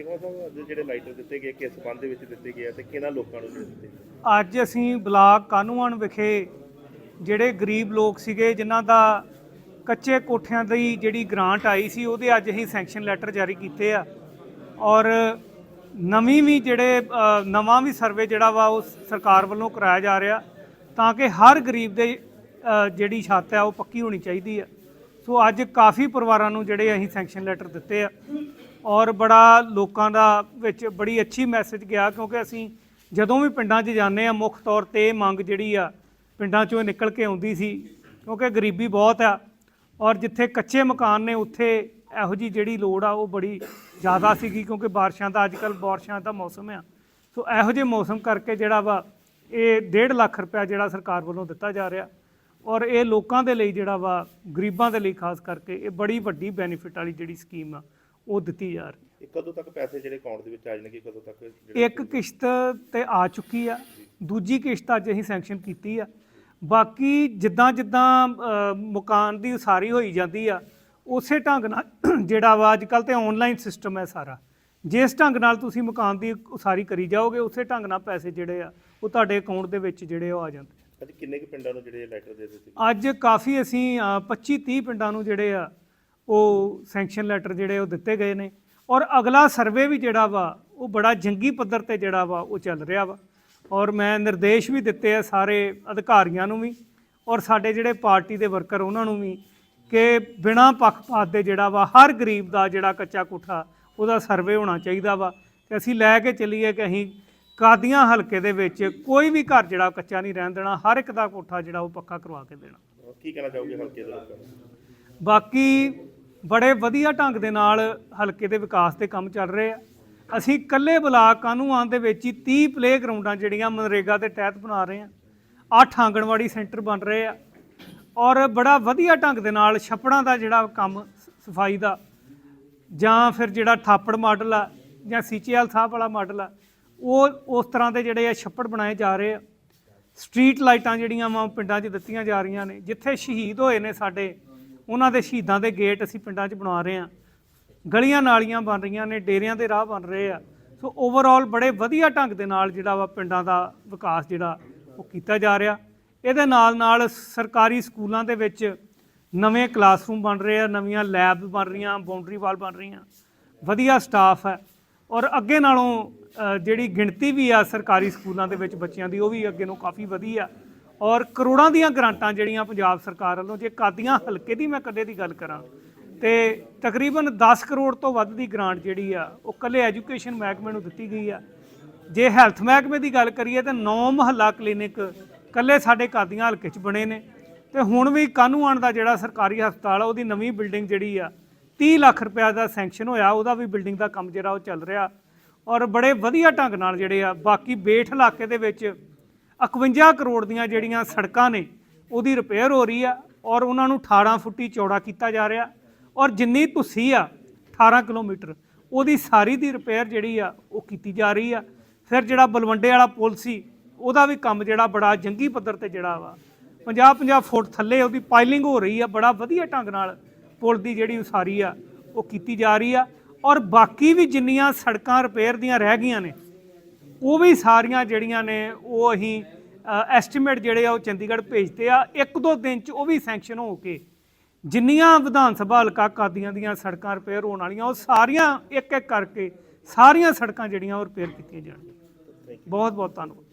ਅੱਜ ਜਿਹੜੇ ਲਾਈਟਰ ਦਿੱਤੇ ਗਏ, ਕਿਸ ਸੰਬੰਧ ਦੇ ਵਿੱਚ ਦਿੱਤੇ ਗਏ ਆ ਤੇ ਕਿਹਨਾਂ ਲੋਕਾਂ ਨੂੰ ਦਿੱਤੇ ਅੱਜ ਅਸੀਂ ਬਲਾਕ ਕਾਨੂੰਨ ਵਿਖੇ ਜਿਹੜੇ ਗਰੀਬ ਲੋਕ ਸੀਗੇ, ਜਿਨ੍ਹਾਂ ਦਾ ਕੱਚੇ ਕੋਠਿਆਂ ਦੀ ਜਿਹੜੀ ਗ੍ਰਾਂਟ ਆਈ ਸੀ, ਉਹਦੇ ਅੱਜ ਅਸੀਂ ਸੈਂਕਸ਼ਨ ਲੈਟਰ ਜਾਰੀ ਕੀਤੇ ਆ। ਔਰ ਨਵੀਂ ਵੀ ਜਿਹੜੇ ਨਵਾਂ ਵੀ ਸਰਵੇ ਜਿਹੜਾ ਵਾ, ਉਹ ਸਰਕਾਰ ਵੱਲੋਂ ਕਰਾਇਆ ਜਾ ਰਿਹਾ, ਤਾਂ ਕਿ ਹਰ ਗਰੀਬ ਦੇ ਜਿਹੜੀ ਛੱਤ ਆ, ਉਹ ਪੱਕੀ ਹੋਣੀ ਚਾਹੀਦੀ ਆ। ਸੋ ਅੱਜ ਕਾਫੀ ਪਰਿਵਾਰਾਂ ਨੂੰ ਜਿਹੜੇ ਅਸੀਂ ਸੈਂਕਸ਼ਨ ਲੈਟਰ ਦਿੱਤੇ ਆ। ਔਰ ਬੜਾ ਲੋਕਾਂ ਦਾ ਵਿੱਚ ਬੜੀ ਅੱਛੀ ਮੈਸੇਜ ਗਿਆ ਕਿਉਂਕਿ ਅਸੀਂ ਜਦੋਂ ਵੀ ਪਿੰਡਾਂ 'ਚ ਜਾਂਦੇ ਆ ਮੁੱਖ ਤੌਰ ਤੇ ਇਹ ਮੰਗ ਜਿਹੜੀ ਆ, ਪਿੰਡਾਂ 'ਚੋਂ ਨਿਕਲ ਕੇ ਆਉਂਦੀ ਸੀ ਕਿਉਂਕਿ ਗਰੀਬੀ ਬਹੁਤ ਆ ਔਰ ਜਿੱਥੇ ਕੱਚੇ ਮਕਾਨ ਨੇ, ਉੱਥੇ ਇਹੋ ਜੀ ਜਿਹੜੀ ਲੋੜ ਆ, ਉਹ ਬੜੀ ਜ਼ਿਆਦਾ ਸੀਗੀ ਕਿਉਂਕਿ ਬਾਰਿਸ਼ਾਂ ਦਾ ਅੱਜਕੱਲ ਬਾਰਿਸ਼ਾਂ ਦਾ ਮੌਸਮ ਆ। ਸੋ ਇਹੋ ਜਿਹੇ ਮੌਸਮ ਕਰਕੇ ਜਿਹੜਾ ਵਾ, ਇਹ 1.5 ਲੱਖ ਰੁਪਇਆ ਜਿਹੜਾ ਸਰਕਾਰ ਵੱਲੋਂ ਦਿੱਤਾ ਜਾ ਰਿਹਾ ਔਰ ਇਹ ਲੋਕਾਂ ਦੇ ਲਈ ਜਿਹੜਾ ਵਾ, ਗਰੀਬਾਂ ਦੇ ਲਈ ਖਾਸ ਕਰਕੇ, ਇਹ ਬੜੀ ਵੱਡੀ ਬੈਨੀਫਿਟ ਵਾਲੀ ਜਿਹੜੀ ਸਕੀਮ ਆ। ਉਹ ਦਿੱਤੀ ਜਾ ਰਹੀ ਇਹ ਕਦੋਂ ਤੱਕ ਪੈਸੇ ਜਿਹੜੇ ਅਕਾਊਂਟ ਦੇ ਵਿੱਚ ਆ ਜਾਣਗੇ ਕਦੋਂ ਤੱਕ ਜਿਹੜੇ ਇੱਕ ਕਿਸ਼ਤ ਤੇ ਆ ਚੁੱਕੀ ਆ ਦੂਜੀ ਕਿਸ਼ਤ ਅੱਜ ਅਸੀਂ ਸੈਂਕਸ਼ਨ ਕੀਤੀ ਆ। ਬਾਕੀ ਜਿੱਦਾਂ ਜਿੱਦਾਂ ਅ, ਮਕਾਨ ਦੀ ਉਸਾਰੀ ਹੋਈ ਜਾਂਦੀ ਆ ਉਸੇ ਢੰਗ ਨਾਲ ਜਿਹੜਾ ਵਾ ਅੱਜ ਕੱਲ ਤੇ ਆਨਲਾਈਨ ਸਿਸਟਮ ਹੈ ਸਾਰਾ। ਜਿਸ ਢੰਗ ਨਾਲ ਤੁਸੀਂ ਮਕਾਨ ਦੀ ਉਸਾਰੀ ਕਰੀ ਜਾਓਗੇ ਉਸੇ ਢੰਗ ਨਾਲ ਪੈਸੇ ਜਿਹੜੇ ਆ ਉਹ ਤੁਹਾਡੇ ਅਕਾਊਂਟ ਦੇ ਵਿੱਚ ਜਿਹੜੇ ਉਹ ਆ ਜਾਂਦੇ ਅੱਜ ਕਿੰਨੇ ਕੁ ਪਿੰਡਾਂ ਨੂੰ ਜਿਹੜੇ ਲਾਈਟਰ ਦੇ ਦਿੱਤੇ ਅੱਜ ਕਾਫੀ ਅਸੀਂ 25 30 ਪਿੰਡਾਂ ਨੂੰ ਜਿਹੜੇ ਆ ਉਹ ਸੈਂਕਸ਼ਨ ਲੈਟਰ ਜਿਹੜੇ ਉਹ ਦਿੱਤੇ ਗਏ ਨੇ। ਔਰ ਅਗਲਾ ਸਰਵੇ ਵੀ ਜਿਹੜਾ ਵਾ ਉਹ ਬੜਾ ਜੰਗੀ ਪੱਧਰ ਤੇ ਜਿਹੜਾ ਵਾ ਉਹ ਚੱਲ ਰਿਹਾ ਵਾ। ਔਰ ਮੈਂ ਨਿਰਦੇਸ਼ ਵੀ ਦਿੱਤੇ ਆ ਸਾਰੇ ਅਧਿਕਾਰੀਆਂ ਨੂੰ ਵੀ ਔਰ ਸਾਡੇ ਜਿਹੜੇ ਪਾਰਟੀ ਦੇ ਵਰਕਰ ਉਹਨਾਂ ਨੂੰ ਵੀ ਕਿ ਬਿਨਾਂ ਪੱਖਪਾਤ ਦੇ ਜਿਹੜਾ ਵਾ ਹਰ ਗਰੀਬ ਦਾ ਜਿਹੜਾ ਕੱਚਾ ਕੋਠਾ ਉਹਦਾ ਸਰਵੇ ਹੋਣਾ ਚਾਹੀਦਾ ਵਾ। ਤੇ ਅਸੀਂ ਲੈ ਕੇ ਚੱਲੀਏ ਕਿ ਅਸੀਂ ਕਾਦੀਆਂ ਹਲਕੇ ਦੇ ਵਿੱਚ ਕੋਈ ਵੀ ਘਰ ਜਿਹੜਾ ਕੱਚਾ ਨਹੀਂ ਰਹਿਣ ਦੇਣਾ ਹਰ ਇੱਕ ਦਾ ਕੋਠਾ ਜਿਹੜਾ ਉਹ ਪੱਕਾ ਕਰਵਾ ਕੇ ਦੇਣਾ। ਕੀ ਕਹਿਣਾ ਚਾਹੋਗੇ ਹਲਕੇ ਦੇ ਲੋਕਾਂ ਨੂੰ? ਬਾਕੀ ਬੜੇ ਵਧੀਆ ਢੰਗ ਦੇ ਨਾਲ ਹਲਕੇ ਦੇ ਵਿਕਾਸ ਦੇ ਕੰਮ ਚੱਲ ਰਹੇ ਆ। ਅਸੀਂ ਇਕੱਲੇ ਬਲਾਕ ਕਾਨੂੰਨ ਦੇ ਵਿੱਚ ਹੀ 30 ਪਲੇ ਗਰਾਊਂਡਾਂ ਜਿਹੜੀਆਂ ਮਨਰੇਗਾ ਦੇ ਤਹਿਤ ਬਣਾ ਰਹੇ ਆ। ਅੱਠ ਆਂਗਣਵਾੜੀ ਸੈਂਟਰ ਬਣ ਰਹੇ ਆ ਔਰ ਬੜਾ ਵਧੀਆ ਢੰਗ ਦੇ ਨਾਲ ਛੱਪੜਾਂ ਦਾ ਜਿਹੜਾ ਕੰਮ ਸਫ਼ਾਈ ਦਾ ਜਾਂ ਫਿਰ ਜਿਹੜਾ ਥਾਪੜ ਮਾਡਲ ਆ ਜਾਂ ਸੀਚੇਐਲ ਸਾਹਿਬ ਵਾਲਾ ਮਾਡਲ ਆ, ਉਹ ਉਸ ਤਰ੍ਹਾਂ ਦੇ ਜਿਹੜੇ ਆ ਛੱਪੜ ਬਣਾਏ ਜਾ ਰਹੇ ਆ। ਸਟਰੀਟ ਲਾਈਟਾਂ ਜਿਹੜੀਆਂ ਵਾ ਪਿੰਡਾਂ 'ਚ ਦਿੱਤੀਆਂ ਜਾ ਰਹੀਆਂ ਨੇ, ਜਿੱਥੇ ਸ਼ਹੀਦ ਹੋਏ ਨੇ ਸਾਡੇ ਉਹਨਾਂ ਦੇ ਸ਼ਹੀਦਾਂ ਦੇ ਗੇਟ ਅਸੀਂ ਪਿੰਡਾਂ 'ਚ ਬਣਾ ਰਹੇ ਹਾਂ। ਗਲੀਆਂ ਨਾਲੀਆਂ ਬਣ ਰਹੀਆਂ ਨੇ, ਡੇਰਿਆਂ ਦੇ ਰਾਹ ਬਣ ਰਹੇ ਆ। ਸੋ ਓਵਰਆਲ ਬੜੇ ਵਧੀਆ ਢੰਗ ਦੇ ਨਾਲ ਜਿਹੜਾ ਵਾ ਪਿੰਡਾਂ ਦਾ ਵਿਕਾਸ ਜਿਹੜਾ ਉਹ ਕੀਤਾ ਜਾ ਰਿਹਾ। ਇਹਦੇ ਨਾਲ ਨਾਲ ਸਰਕਾਰੀ ਸਕੂਲਾਂ ਦੇ ਵਿੱਚ ਨਵੇਂ ਕਲਾਸਰੂਮ ਬਣ ਰਹੇ ਆ, ਨਵੀਆਂ ਲੈਬ ਬਣ ਰਹੀਆਂ ਬਾਉਂਡਰੀ ਵਾਲ ਬਣ ਰਹੀਆਂ। ਵਧੀਆ ਸਟਾਫ ਹੈ। ਔਰ ਅੱਗੇ ਨਾਲੋਂ ਜਿਹੜੀ ਗਿਣਤੀ ਵੀ ਆ ਸਰਕਾਰੀ ਸਕੂਲਾਂ ਦੇ ਵਿੱਚ ਬੱਚਿਆਂ ਦੀ, ਉਹ ਵੀ ਅੱਗੇ ਨੂੰ ਕਾਫੀ ਵਧੀਆ ਔਰ ਕਰੋੜਾਂ ਦੀਆਂ ਗ੍ਰਾਂਟਾਂ ਜਿਹੜੀਆਂ ਪੰਜਾਬ ਸਰਕਾਰ ਵੱਲੋਂ ਜੇ ਕਾਦੀਆਂ ਹਲਕੇ ਦੀ ਮੈਂ ਕਦੇ ਦੀ ਗੱਲ ਕਰਾਂ, ਤੇ ਤਕਰੀਬਨ 10 ਕਰੋੜ ਤੋਂ ਵੱਧ ਦੀ ਗ੍ਰਾਂਟ ਜਿਹੜੀ ਆ, ਉਹ ਕੱਲੇ ਐਜੂਕੇਸ਼ਨ ਮਹਿਕਮੇ ਨੂੰ ਦਿੱਤੀ ਗਈ ਆ। ਜੇ ਹੈਲਥ ਮਹਿਕਮੇ ਦੀ ਗੱਲ ਕਰੀਏ ਤਾਂ 9 ਮਹੱਲਾ ਕਲੀਨਿਕ ਕੱਲੇ ਸਾਡੇ ਕਾਦੀਆਂ ਹਲਕੇ 'ਚ ਬਣੇ ਨੇ, ਤੇ ਹੁਣ ਵੀ ਕਾਨੂੰਨ ਦਾ ਜਿਹੜਾ ਸਰਕਾਰੀ ਹਸਪਤਾਲ ਆ, ਉਹਦੀ ਨਵੀਂ ਬਿਲਡਿੰਗ ਜਿਹੜੀ ਆ 30 ਲੱਖ ਰੁਪਏ ਦਾ ਸੈਂਕਸ਼ਨ ਹੋਇਆ, ਉਹਦਾ ਵੀ ਬਿਲਡਿੰਗ ਦਾ ਕੰਮ ਜਿਹੜਾ ਉਹ ਚੱਲ ਰਿਹਾ। ਔਰ ਬੜੇ ਵਧੀਆ ਢੰਗ ਨਾਲ ਜਿਹੜੇ ਆ, ਬਾਕੀ ਬੇਠ ਇਲਾਕੇ ਦੇ ਵਿੱਚ 51 ਕਰੋੜ ਦੀਆਂ ਜਿਹੜੀਆਂ ਸੜਕਾਂ ਨੇ, ਉਹਦੀ ਰਿਪੇਅਰ ਹੋ ਰਹੀ ਆ ਔਰ ਉਹਨਾਂ ਨੂੰ 18 ਫੁੱਟੀ ਚੌੜਾ ਕੀਤਾ ਜਾ ਰਿਹਾ। ਔਰ ਜਿੰਨੀ ਤੁਸੀਂ ਆ 18 ਕਿਲੋਮੀਟਰ, ਉਹਦੀ ਸਾਰੀ ਦੀ ਰਿਪੇਅਰ ਜਿਹੜੀ ਆ, ਉਹ ਕੀਤੀ ਜਾ ਰਹੀ ਆ। ਫਿਰ ਜਿਹੜਾ ਬਲਵੰਡੇ ਵਾਲਾ ਪੁਲ ਸੀ, ਉਹਦਾ ਵੀ ਕੰਮ ਜਿਹੜਾ ਬੜਾ ਜੰਗੀ ਪੱਧਰ ਤੇ ਜਿਹੜਾ ਵਾ। 50 50 ਫੁੱਟ ਥੱਲੇ ਉਹਦੀ ਪਾਈਲਿੰਗ ਹੋ ਰਹੀ ਆ, ਬੜਾ ਵਧੀਆ ਢੰਗ ਨਾਲ ਪੁਲ ਦੀ ਜਿਹੜੀ ਉਸਾਰੀ ਆ, ਉਹ ਕੀਤੀ ਜਾ ਰਹੀ ਆ। ਔਰ ਬਾਕੀ ਵੀ ਜਿੰਨੀਆਂ ਸੜਕਾਂ ਰਿਪੇਅਰ ਦੀਆਂ ਰਹਿ ਗਈਆਂ ਨੇ ਉਹ ਵੀ ਸਾਰੀਆਂ ਜਿਹੜੀਆਂ ਨੇ, ਉਹ ਅਸੀਂ ਐਸਟੀਮੇਟ ਜਿਹੜੇ ਆ ਉਹ ਚੰਡੀਗੜ੍ਹ ਭੇਜਦੇ ਆ। ਇੱਕ ਦੋ ਦਿਨ ਚ ਉਹ ਵੀ ਸੈਂਕਸ਼ਨ ਹੋ ਕੇ ਜਿੰਨੀਆਂ ਵਿਧਾਨ ਸਭਾ ਹਲਕਾ ਕਾਦੀਆਂ ਦੀਆਂ ਸੜਕਾਂ ਰਿਪੇਅਰ ਹੋਣ ਵਾਲੀਆਂ, ਉਹ ਸਾਰੀਆਂ ਇੱਕ ਇੱਕ ਕਰਕੇ ਸਾਰੀਆਂ ਸੜਕਾਂ ਜਿਹੜੀਆਂ ਉਹ ਰਿਪੇਅਰ ਕੀਤੀਆਂ ਜਾਣਗੀਆਂ। ਬਹੁਤ ਬਹੁਤ ਧੰਨਵਾਦ।